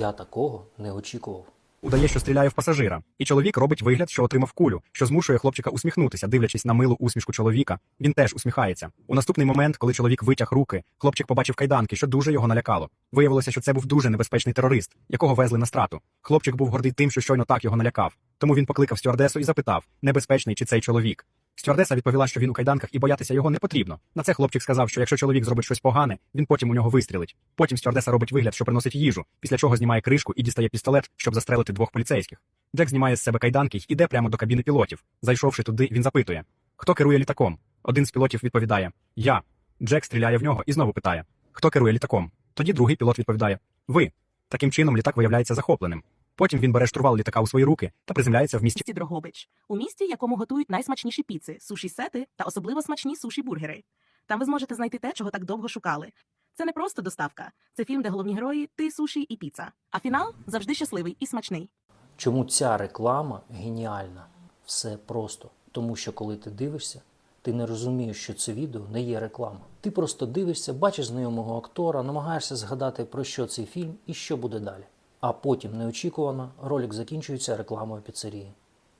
Я такого не очікував. Удає, що стріляє в пасажира, і чоловік робить вигляд, що отримав кулю, що змушує хлопчика усміхнутися, дивлячись на милу усмішку чоловіка. Він теж усміхається. У наступний момент, коли чоловік витяг руки, хлопчик побачив кайданки, що дуже його налякало. Виявилося, що це був дуже небезпечний терорист, якого везли на страту. Хлопчик був гордий тим, що щойно так його налякав. Тому він покликав стюардесу і запитав, небезпечний чи цей чоловік. Стюардеса відповіла, що він у кайданках і боятися його не потрібно. На це хлопчик сказав, що якщо чоловік зробить щось погане, він потім у нього вистрілить. Потім стюардеса робить вигляд, що приносить їжу, після чого знімає кришку і дістає пістолет, щоб застрелити двох поліцейських. Джек знімає з себе кайданки й іде прямо до кабіни пілотів. Зайшовши туди, він запитує: Хто керує літаком? Один з пілотів відповідає: Я. Джек стріляє в нього і знову питає: Хто керує літаком? Тоді другий пілот відповідає: Ви. Таким чином літак виявляється захопленим. Потім він бере штурвал літака у свої руки та приземляється в місті. Дрогобич, у місті, якому готують найсмачніші піци, суші сети та особливо смачні суші бургери. Там ви зможете знайти те, чого так довго шукали. Це не просто доставка, це фільм, де головні герої ти, суші і піца. А фінал завжди щасливий і смачний. Чому ця реклама геніальна? Все просто. Тому що коли ти дивишся, ти не розумієш, що це відео не є реклама. Ти просто дивишся, бачиш знайомого актора, намагаєшся згадати про що цей фільм і що буде далі. А потім неочікувано ролик закінчується рекламою піцерії.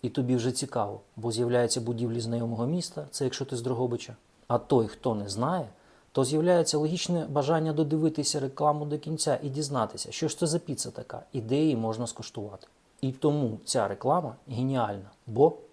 І тобі вже цікаво, бо з'являються будівлі знайомого міста, це якщо ти з Дрогобича. А той, хто не знає, то з'являється логічне бажання додивитися рекламу до кінця і дізнатися, що ж це за піца така, і де її можна скуштувати. І тому ця реклама геніальна, бо